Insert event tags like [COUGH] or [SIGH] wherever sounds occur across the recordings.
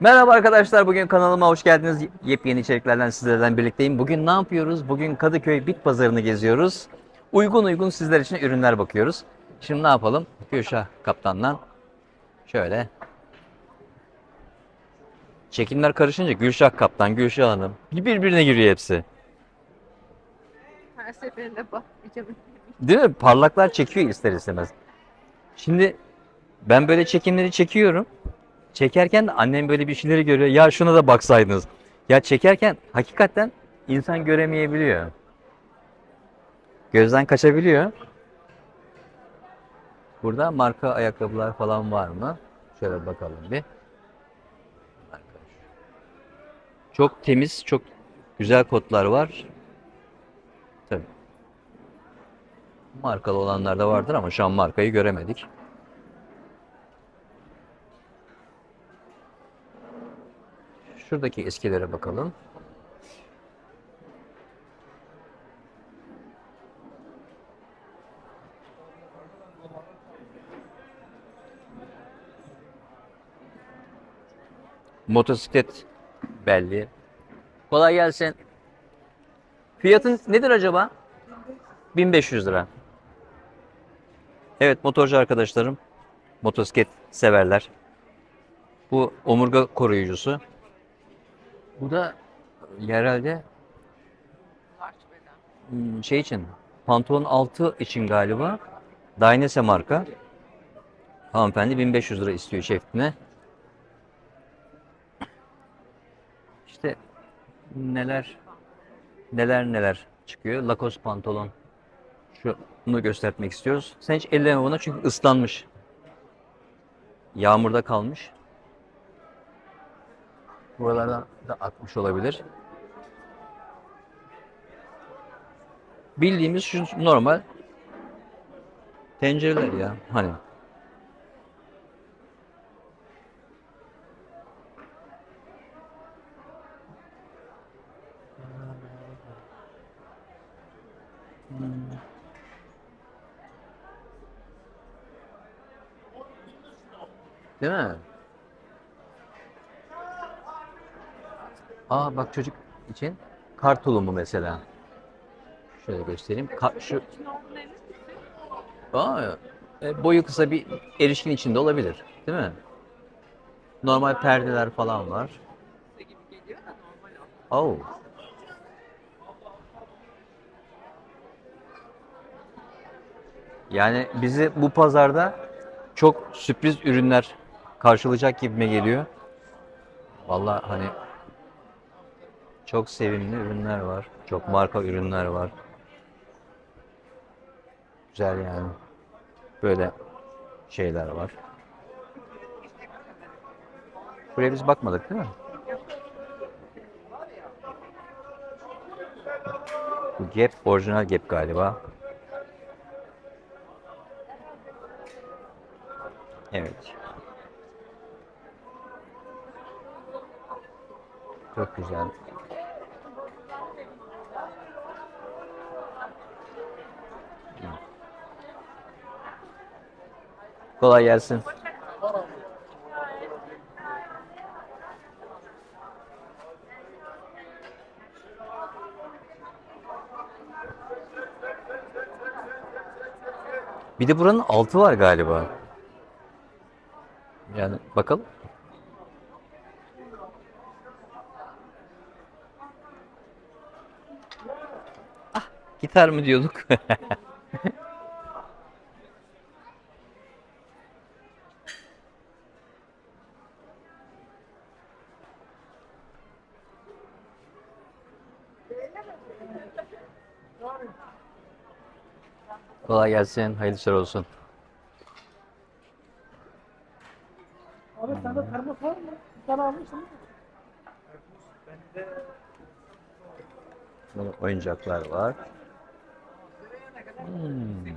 Merhaba arkadaşlar, bugün kanalıma hoş geldiniz. Yepyeni içeriklerden sizlerden birlikteyim. Bugün ne yapıyoruz? Bugün Kadıköy Bit Pazarı'nı geziyoruz. Uygun uygun sizler için ürünler bakıyoruz. Şimdi ne yapalım? Gülşah Kaptan'dan şöyle. Çekimler karışınca Gülşah Kaptan, Gülşah Hanım birbirine giriyor hepsi. Her seferinde bakmayacağım. Değil mi? Parlaklar çekiyor ister istemez. Şimdi ben böyle çekimleri çekiyorum. Çekerken de annem böyle bir şeyleri görüyor. Ya şuna da baksaydınız. Ya çekerken hakikaten insan göremeyebiliyor. Gözden kaçabiliyor. Burada marka ayakkabılar falan var mı? Şöyle bakalım bir. Çok temiz, çok güzel kotlar var. Tabii. Markalı olanlar da vardır ama şu an markayı göremedik. Şuradaki eskilere bakalım. Motosiklet belli. Kolay gelsin. Fiyatın nedir acaba? 1500 lira. Evet motorcu arkadaşlarım, motosiklet severler. Bu omurga koruyucusu. Bu da Large beden. hmm, şey için, pantolon altı için galiba. Dainese marka. Hanımefendi 1500 lira istiyor çiftine. İşte neler neler neler çıkıyor. Lacoste pantolon. Şunu göstermek istiyoruz. Sen hiç elleme bunu çünkü ıslanmış. Yağmurda kalmış. Buralardan da akmış olabilir. Bildiğimiz şu normal tencereler ya. Hani Değil mi? Aa bak çocuk için kar tulumu mesela. Şöyle göstereyim. Ka- şu Aa, e, boyu kısa bir erişkin içinde olabilir, değil mi? Normal perdeler falan var. Oh. Yani bizi bu pazarda çok sürpriz ürünler karşılayacak gibime geliyor. Vallahi hani çok sevimli ürünler var. Çok marka ürünler var. Güzel yani. Böyle şeyler var. Buraya biz bakmadık değil mi? Bu Gap orijinal Gap galiba. Evet. Çok güzel. Kolay gelsin. Bir de buranın altı var galiba. Yani bakalım. Ah, gitar mı diyorduk? [LAUGHS] Kolay gelsin, hayırlı işler olsun. Abi sende termos var mı? Bir tane almışsın. Burada oyuncaklar var. Hmm.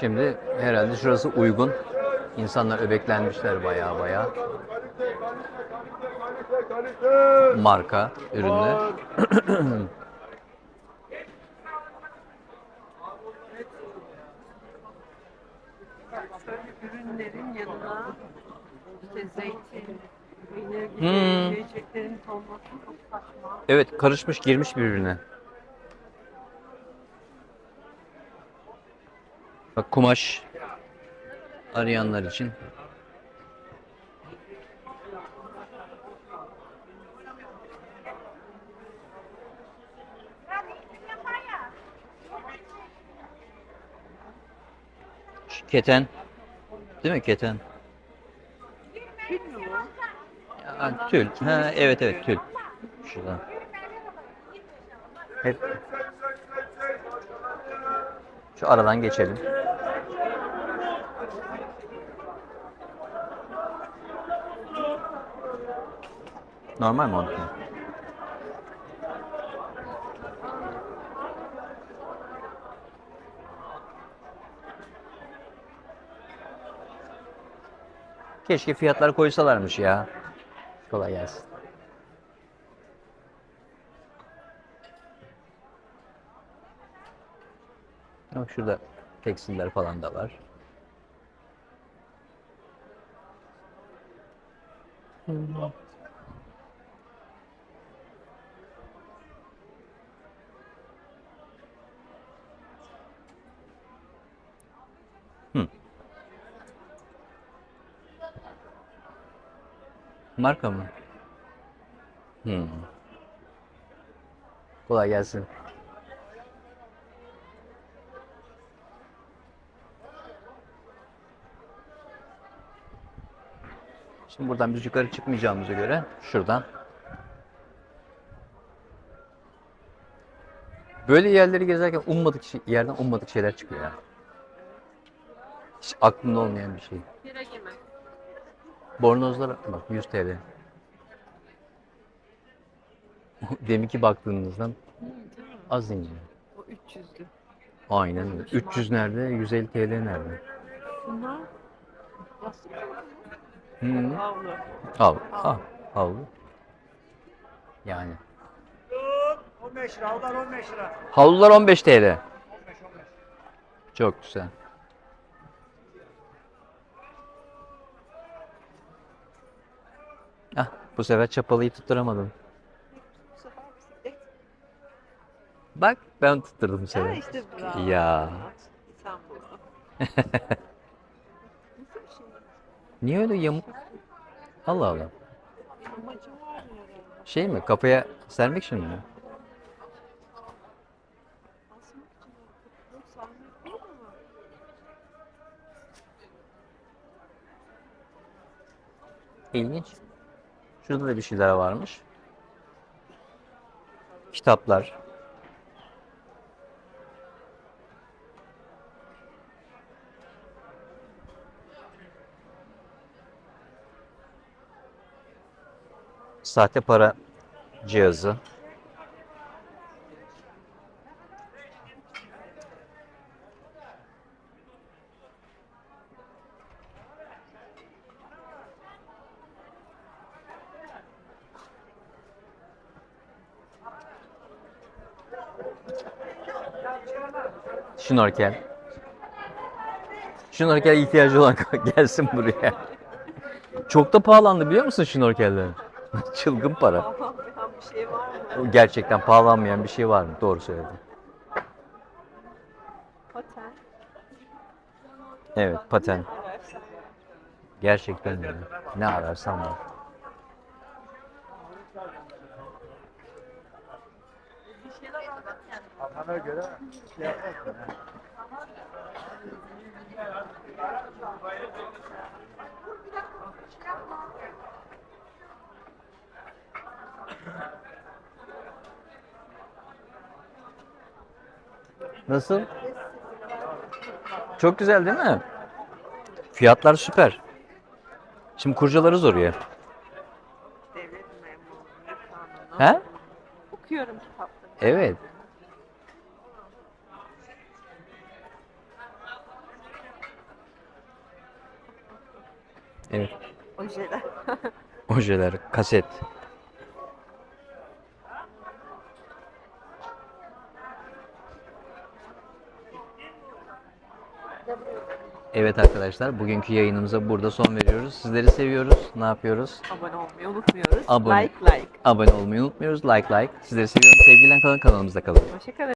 Şimdi herhalde şurası uygun. İnsanlar öbeklenmişler baya baya. Marka ürünler. Ürünlerin yanına işte zeytin, peynir gibi Hmm. yiyeceklerin olması çok saçma. Evet karışmış girmiş birbirine. Bak kumaş arayanlar için. Şu Keten. Değil mi keten? Bilmiyorum. Ya, tül. Ha, evet evet tül. Şuradan. Hep. Şu aradan geçelim. Normal mi oldu? Keşke fiyatlar koysalarmış ya. Kolay gelsin. Bak şurada tekstiller falan da var. Hı. Marka mı? Hmm. Kolay gelsin. Şimdi buradan biz yukarı çıkmayacağımıza göre şuradan. Böyle yerleri gezerken ummadık şey- yerden ummadık şeyler çıkıyor ya. Hiç aklımda olmayan bir şey. Bira yemek. Bornozlar bak 100 TL. [LAUGHS] Deminki baktığınızdan az ince. O 300'dü. Aynen öyle. 300 nerede? 150 TL nerede? Bunlar yastık Hı. havlu. Havlu. Ah, havlu. Yani. 15 lira, odan 15 lira. Havlular 15 TL. 15 15. Çok güzel. Ah, bu sefer çapalıyı tutturamadım. Bu sefer bisiklet. Bak ben tutturdum bu Ya işte bravo. Ya. Sen bunu. Nasıl bir şey? Niye öyle yamuk? Allah Allah. Amacı var mı herhalde? Şey mi? Kafaya sermek için mi? Asmak için yok. Sarmak değil ama. İlginç. Şurada da bir şeyler varmış. Kitaplar. Sahte para cihazı. Şnorkel. Şnorkel ihtiyacı olan [LAUGHS] gelsin buraya. Çok da pahalandı biliyor musun şnorkeller? [LAUGHS] Çılgın para. Pahalanmayan bir şey var mı? Gerçekten pahalanmayan bir şey var mı? Doğru söyledin. Paten. Evet, paten. Gerçekten öyle. Ne ararsan var. Bir şeyler Kafana göre şey yaparsın. Nasıl? Çok güzel değil mi? Fiyatlar süper. Şimdi kurcalarız oraya. He? Okuyorum kitapları. Evet. Evet. Ojeler. [LAUGHS] Ojeler, kaset. Evet arkadaşlar, bugünkü yayınımıza burada son veriyoruz. Sizleri seviyoruz. Ne yapıyoruz? Abone olmayı unutmuyoruz. Abone. Like like. Abone olmayı unutmuyoruz. Like like. Sizleri seviyorum. Sevgiyle kalın, kanalımızda kalın. Hoşçakalın.